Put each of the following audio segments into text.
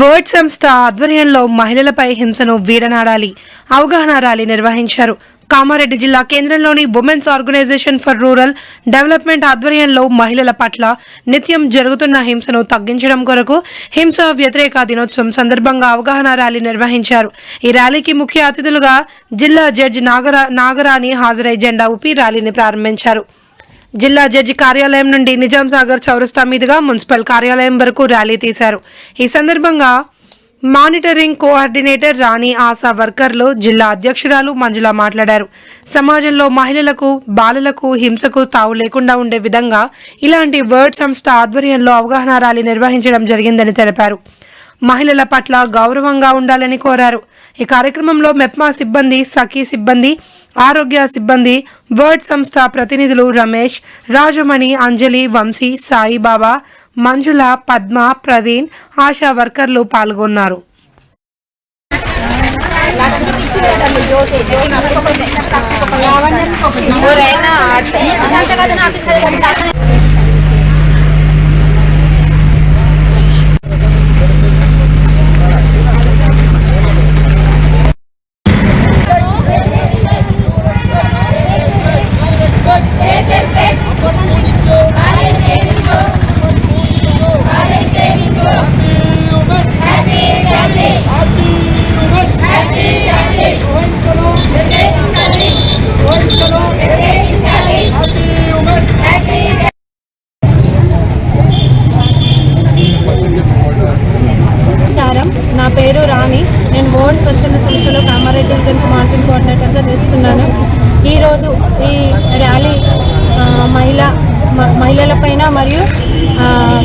Word సంస్థ ఆధ్వర్యంలో మహిళలపై హింసను వీడనాడాలి అవగాహన ర్యాలీ నిర్వహించారు. కామారెడ్డి జిల్లా కేంద్రంలోని women's organisation for rural development ఆధ్వర్యంలో మహిళల పట్ల నిత్యం జరుగుతున్న హింసను తగ్గించడం కొరకు హింస వ్యతిరేక దినోత్సవం సందర్భంగా అవగాహన ర్యాలీ నిర్వహించారు. ఈ ర్యాలీకి ముఖ్య అతిథులుగా జిల్లా జడ్జి నాగరా నాగరాణి హాజరై జెండా ఊపి ర్యాలీని ప్రారంభించారు. జిల్లా జడ్జి కార్యాలయం నుండి నిజాం సాగర్ చౌరస్తా మీదుగా మున్సిపల్ కార్యాలయం వరకు ర్యాలీ తీశారు. ఈ సందర్భంగా మానిటరింగ్ కోఆర్డినేటర్ రాణి ఆశా వర్కర్లు జిల్లా అధ్యక్షురాలు మంజుల మాట్లాడారు. సమాజంలో మహిళలకు బాలలకు హింసకు తావు లేకుండా ఉండే విధంగా ఇలాంటి వర్డ్ సంస్థ ఆధ్వర్యంలో అవగాహన ర్యాలీ నిర్వహించడం జరిగిందని తెలిపారు. మహిళల పట్ల గౌరవంగా ఉండాలని కోరారు. ఈ కార్యక్రమంలో మెప్మా సిబ్బంది సఖీ సిబ్బంది ఆరోగ్య సిబ్బంది వర్డ్ సంస్థ ప్రతినిధులు రమేష్ రాజమణి అంజలి వంశీ సాయిబాబా మంజుల పద్మ ప్రవీణ్ ఆశా వర్కర్లు పాల్గొన్నారు. ఎవరైనా స్వచ్ఛంద సంస్థలో కామారెడ్డి డివిజన్కి మార్కెటింగ్ కోఆర్డినేటర్గా చేస్తున్నాను. ఈరోజు ఈ ర్యాలీ మహిళ మహిళల మహిళలపైన మరియు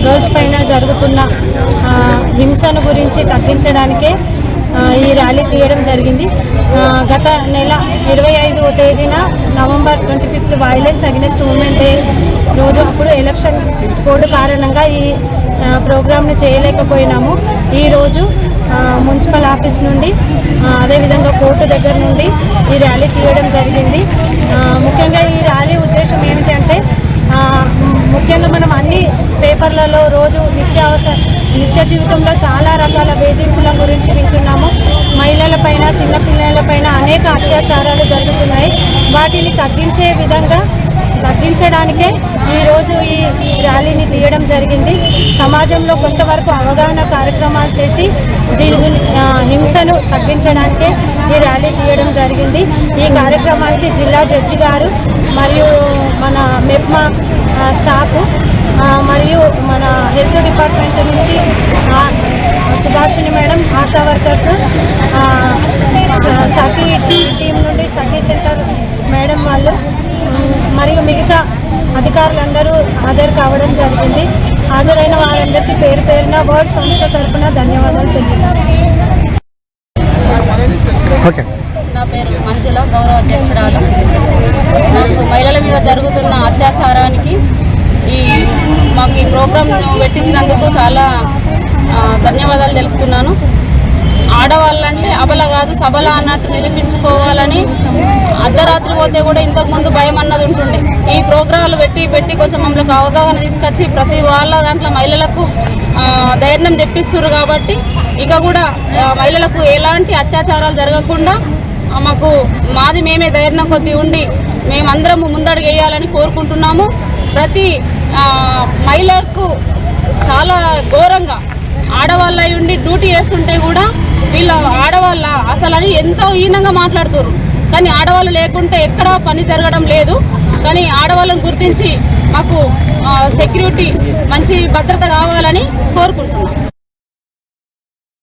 గర్ల్స్ పైన జరుగుతున్న హింసను గురించి తగ్గించడానికే ఈ ర్యాలీ తీయడం జరిగింది. గత నెల ఇరవై ఐదో తేదీన November twenty fifth violence against women day రోజు అప్పుడు ఎలక్షన్ కోడ్ కారణంగా ఈ ప్రోగ్రామ్ను చేయలేకపోయినాము. ఈరోజు ఆ, మున్సిపల్ ఆఫీస్ నుండి అదేవిధంగా కోర్టు దగ్గర నుండి ఈ ర్యాలీ తీయడం జరిగింది. ఆ, ముఖ్యంగా ఈ ర్యాలీ ఉద్దేశం ఏమిటంటే ఆ, ముఖ్యంగా మనం అన్ని పేపర్లలో రోజు నిత్యావసర నిత్య జీవితంలో చాలా రకాల వేధింపుల గురించి వింటున్నాము. మహిళలపైన చిన్నపిల్లలపైన అనేక అత్యాచారాలు జరుగుతున్నాయి. వాటిని తగ్గించే విధంగా తగ్గించడానికే ఈరోజు ఈ ర్యాలీని తీయడం జరిగింది. సమాజంలో కొంతవరకు అవగాహన కార్యక్రమాలు చేసి దీని హింసను తగ్గించడానికే ఈ ర్యాలీ తీయడం జరిగింది. ఈ కార్యక్రమానికి జిల్లా జడ్జి గారు మరియు మన మెప్మా స్టాఫ్ మరియు మన హెల్త్ డిపార్ట్మెంట్ నుంచి ఆ, Subhashini madam Asha workers Sakhi team నుండి సఖీ సెంటర్ మేడం వాళ్ళు మరియు మిగతా అధికారులందరూ హాజరు కావడం జరిగింది. హాజరైన వారందరికీ పేరు పేరున వర్డ్ సంస్థ తరపున ధన్యవాదాలు తెలియజేస్తాను ఓకే. నా పేరు మంజుల గౌరవ అధ్యక్షురాలు. నాకు మహిళల మీద జరుగుతున్న అత్యాచారానికి ఈ మాకు ఈ ప్రోగ్రాంను పెట్టించినందుకు చాలా ధన్యవాదాలు తెలుపుతున్నాను. ఆడవాళ్ళంటే అబల కాదు సబల అన్నట్టు నిరూపించుకోవాలని అర్ధరాత్రి పోతే కూడా ఇంతకుముందు భయం అన్నది ఉంటుండే. ఈ ప్రోగ్రాంలు పెట్టి పెట్టి కొంచెం మమ్మల్ని అవగాహన తీసుకొచ్చి ప్రతి వాళ్ళ దాంట్లో మహిళలకు ధైర్యం తెప్పిస్తున్నారు కాబట్టి ఇక కూడా మహిళలకు ఎలాంటి అత్యాచారాలు జరగకుండా మాకు మాది మేమే ధైర్యం కొద్ది ఉండి మేమందరము ముందడుగు వేయాలని కోరుకుంటున్నాము. ప్రతి మహిళకు మహిళలకు చాలా ఘోరంగా ఆడవాళ్ళ ఉండి డ్యూటీ చేస్తుంటే కూడా వీళ్ళ ఆడవాళ్ళ అసలు అని ఎంతో హీనంగా మాట్లాడుతున్నారు కానీ ఆడవాళ్ళు లేకుంటే ఎక్కడ పని జరగడం లేదు. కానీ ఆడవాళ్ళని గుర్తించి మాకు సెక్యూరిటీ మంచి భద్రత కావాలని కోరుకుంటున్నాం.